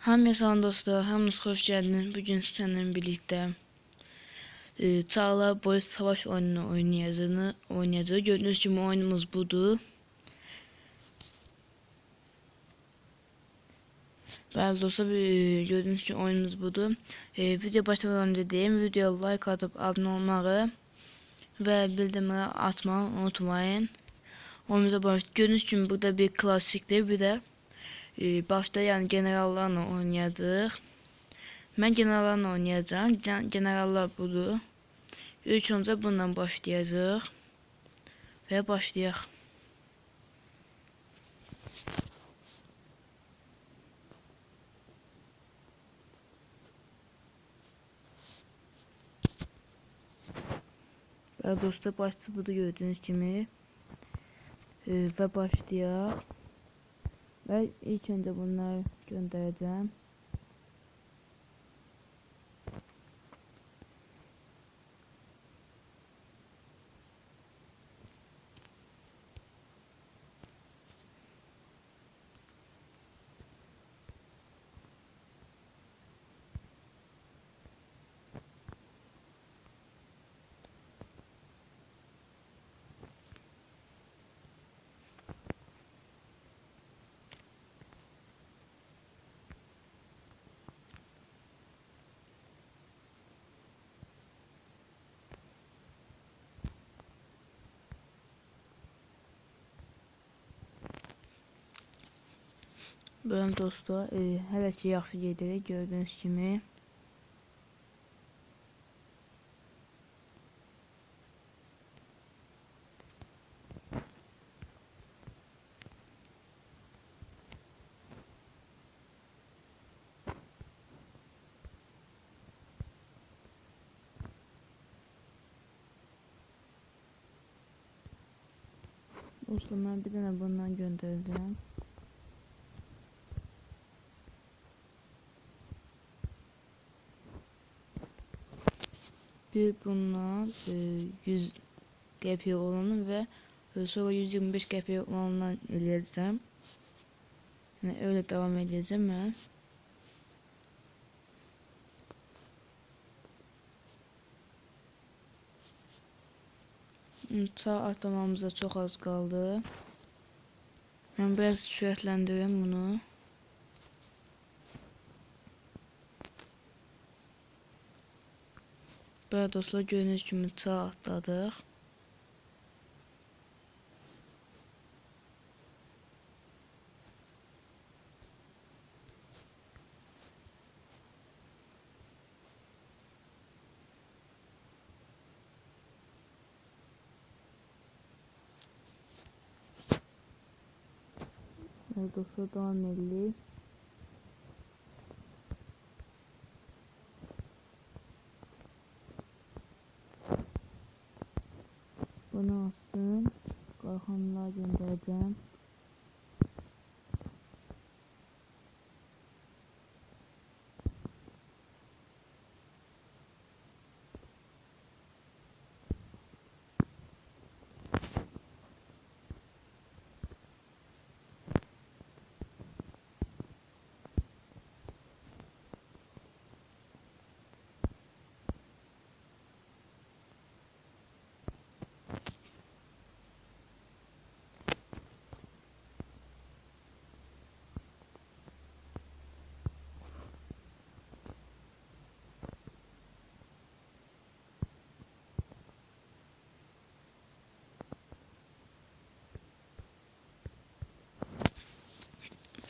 Hamıya dostlar, hamınız xoş gəldiniz. Bugün sizlərlə birlikdə e, Çağla Boy Savaş oyununu oynayacağını oynayacağız. Gördüğünüz kimi oyunumuz budur. Bəli dostlar, e, gördüğünüz kimi oyunumuz budur. E, video başlamadan önce deyim, videoya like atıp abone olmağı ve bildirimleri atmayı unutmayın. Oyunumuza baş. Gördüğünüz kimi burada bir klasikdir, bir de e, başta yani generallarla oynayacağıq. Mən generallarla oynayacağım. Gen generallar budur. İlk öncə bununla başlayacağıq. Və başlayaq. Və dostlar başçı budur gördüğünüz kimi. E, və başlayaq. Və ilk öncə bunları göndərəcəm. Böyle dostlar, e, hələ ki yaxşı gedirik gördüyünüz kimi. Dostlar mən bir dənə bundan göndərəcəm. Bir bundan e, 100 GP olanı ve e, sonra 125 GP olanından eləyəcəm. Yəni öyle devam edeceğim mən. Sağ atlamamıza çok az kaldı. Ben biraz sürətlendireyim bunu. Böyle dostlar gördüğünüz kimi sağ atladıq. Evet dostlar devam edelim.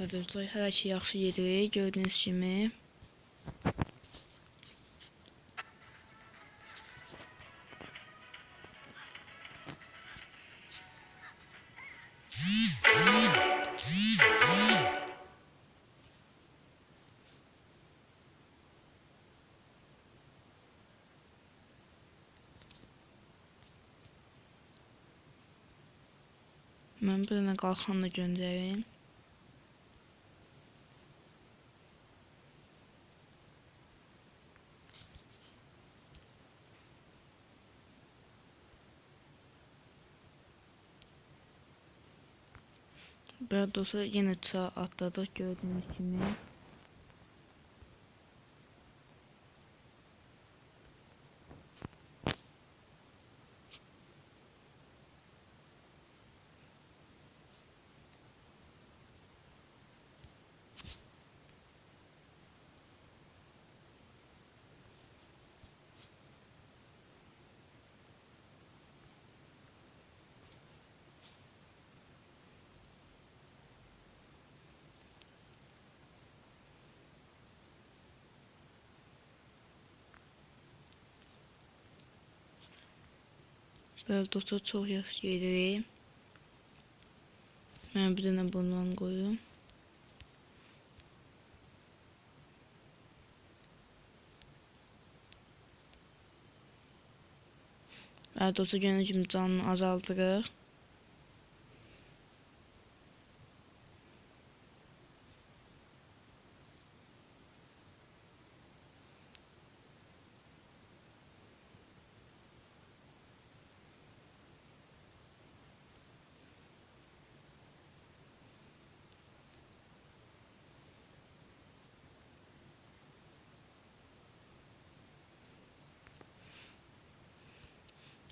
Arkadaşlar hələ ki yaxşı yedirik gördüyünüz kimi. Mən bir dənə qalxan da göndərim. Olsa yine sağ atladık gördüğünüz gibi. Dosta çox yaxşı gedir. Mən bir dənə bundan qoyum. Dosta gələn kimi canını azaldırıq.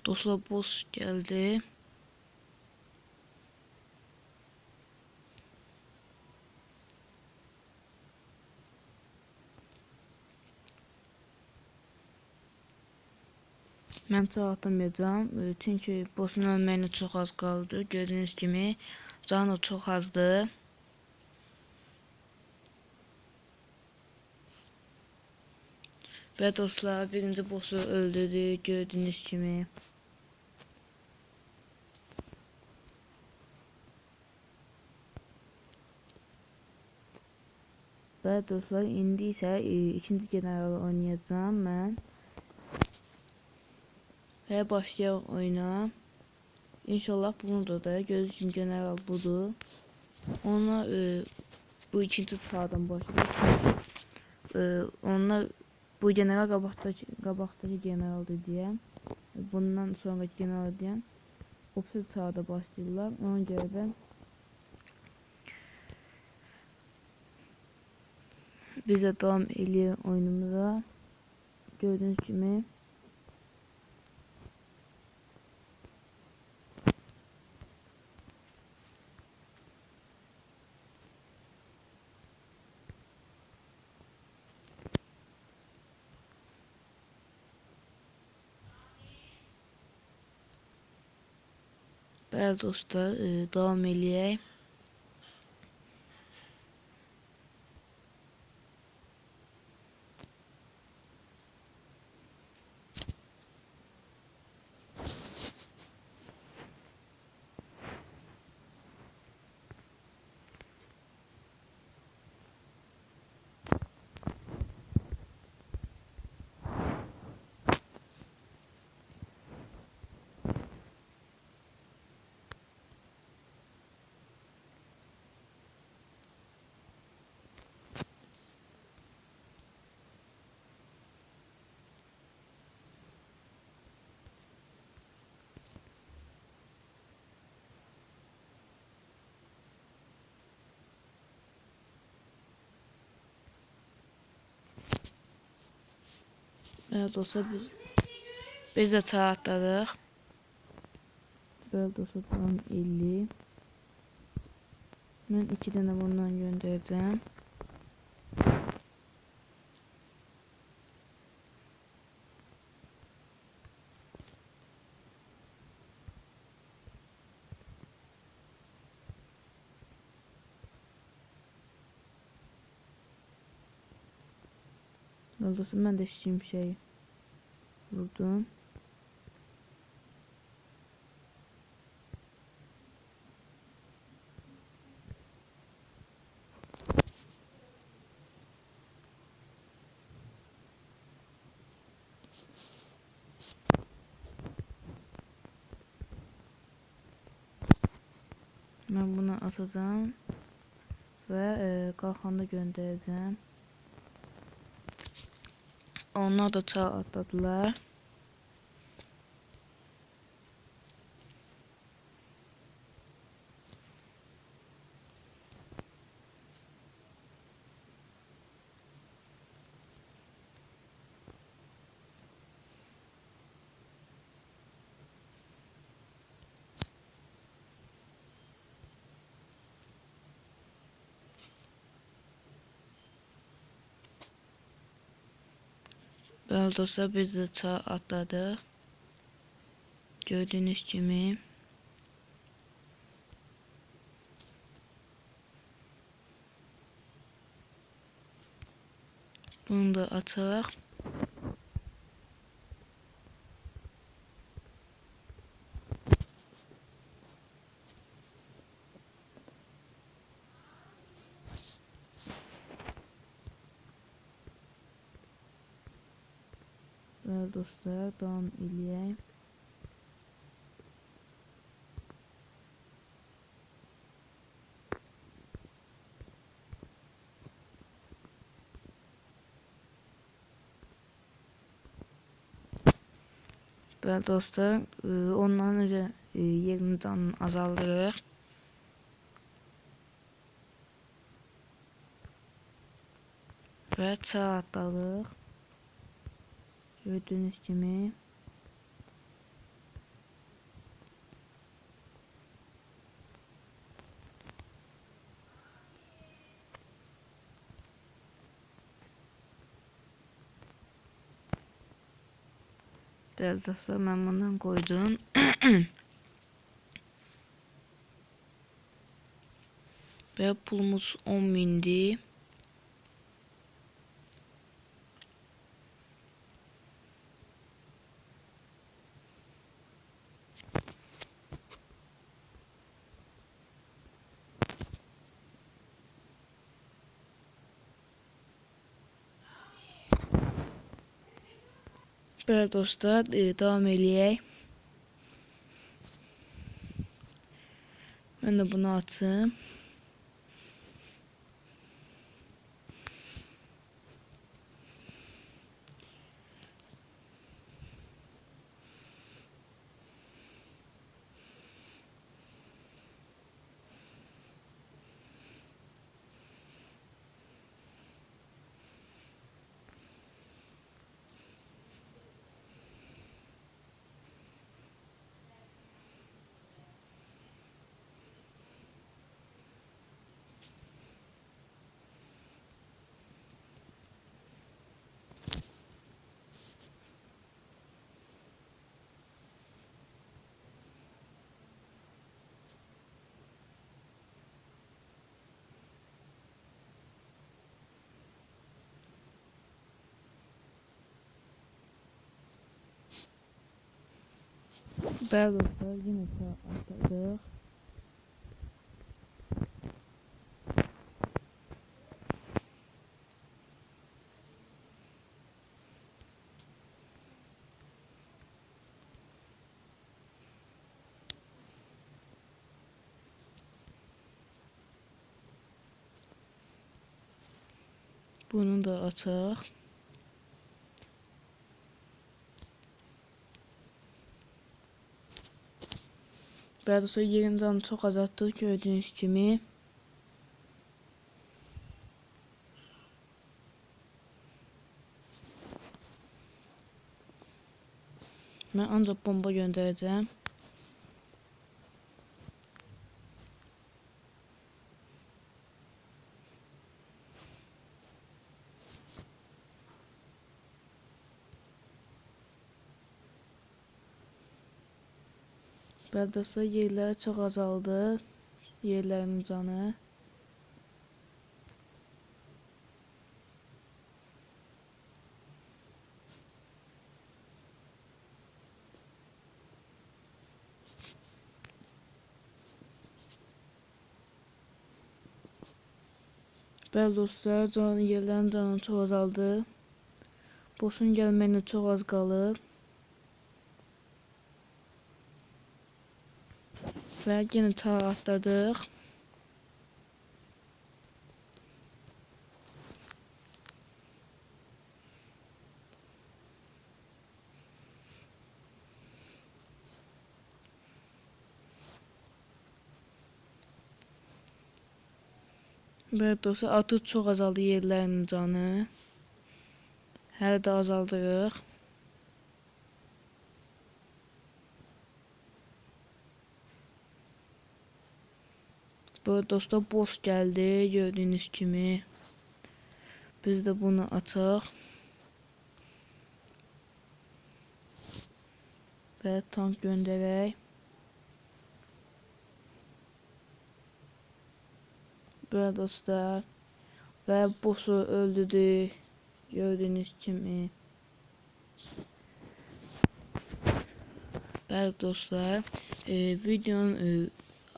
Dostlar boss geldi. Mən çağ atamayacağım. e, Çünki boss'un ölməyinə çox az qaldı. Gördüyünüz kimi canı çox azdır. Və dostlar birinci boss'u öldürdük gördüyünüz kimi. Və dostlar indi isə e, ikinci generalı oynayacağam mən. Və başlayaq oyuna. İnşallah bunudur da. Gördüyünüz kimi general budur. Onlar e, bu ikinci çağdan başlayır. E, onlar bu general qabaqdakı qabaqdakı generaldır deyə. Bundan sonraki general deyən opsiya çağda başlayırlar. Ona görə də biz də davam eləyir oyunumuza. Gördüyünüz kimi Bəli dostlar, e, davam Evet dostlar biz biz də çağ. Belə dostlar tam 50. Mən 2 dənə bundan göndərəcəm. Belə dostlar mən də şimşək vurdum. Ben bunu atacağım ve e, kalkanda göndereceğim. Onlar da çağ atladılar. Böyle dostlar biz de çağ atladık. Gördüğünüz gibi. Bunu da atarak Değerli dostlar devam edeyim. Değerli dostlar, e, ondan önce e, yerini canını azaldırır. Ve çağ atladık. Gördüğünüz gibi. Biraz da sonra ben bundan koydum. Ve pulumuz 10 bindi. Böyle dostlar devam eləyək. Ben de bunu atayım. Böyle dostlar yine sağ atladık. Bunu da ataq. Doğrusu yerimden çok azalttık gördüğünüz gibi. Ben ancak bomba göndereceğim. Beldası yerler çok azaldı. Yerlerin canı. Bəli dostlar, can yerlərin canı çox azaldı. Boss'un gəlməyinə çox az qalıb. Və yenə çağ atladıq. Belə dostlar, artıq çox azaldı yerlərin canı. Hələ də azaldırıq. Böyle dostlar boss geldi gördüğünüz kimi. Biz de bunu ataq. Və tank göndərək. Böyle dostlar. Və boss'u öldürdük. Gördüğünüz kimi. Bəli dostlar, e, videonun e,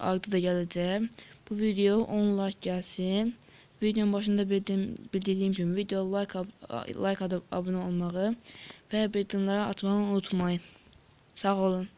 ayda da gələcək. Bu video 10 like gəlsin. Videonun başında bildiyim, bildiyim kimi video like, like abunə olmağı və bildirimləri atmağı unutmayın. Sağ olun.